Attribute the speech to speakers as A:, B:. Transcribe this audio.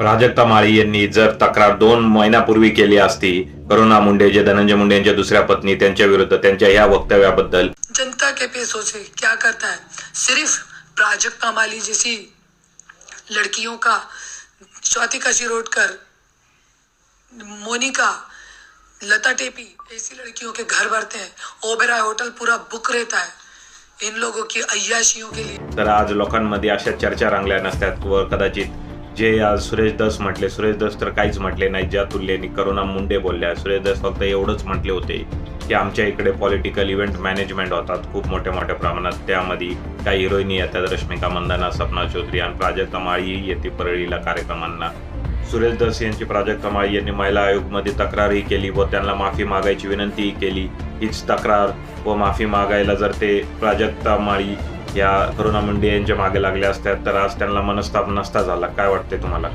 A: प्राजक्ता माळी यांनी जर तक्रार दोन महिन्यापूर्वी केली असती करुणा मुंडे जे धनंजय मुंडे यांच्या दुसऱ्या पत्नी त्यांच्या विरुद्ध त्यांच्या या वक्तव्याबद्दल.
B: जनता के पैसों से क्या करता है? सिर्फ प्राजक्ता माली जैसी लड़कियों का स्वाति का शिरोडकर मोनिका लता टेपी ऐसी लड़कियों के घर भरते हैं। ओबेराय होटल पूरा बुक रहता है इन लोगों की अय्याशियों के लिए।
A: तर आज लोकांमध्ये अशा चर्चा रंगल्या नसत्यात व कदाचित जे आज सुरेश दस म्हटले सुरेश दस तर काहीच म्हटले नाही ज्या तुलनेने करुणा मुंडे बोलल्या सुरेश दस फक्त एवढंच म्हटले होते की आमच्या इकडे पॉलिटिकल इव्हेंट मॅनेजमेंट होतात खूप मोठ्या मोठ्या प्रमाणात. त्यामध्ये काही हिरोईनी येतात रश्मिका मंदाना सपना चौधरी आणि प्राजक्ता माळी येते परळीला कार्यक्रमांना. सुरेश दस यांची प्राजक्ता माळी यांनी महिला आयोगमध्ये तक्रारही केली व त्यांना माफी मागायची विनंतीही केली. हीच तक्रार व माफी मागायला जर ते प्राजक्ता माळी या करुणा मुंडे यांच्या मागे लागल्या असत्या तर आज त्यांना मनस्ताप नसता झाला. काय वाटते तुम्हाला?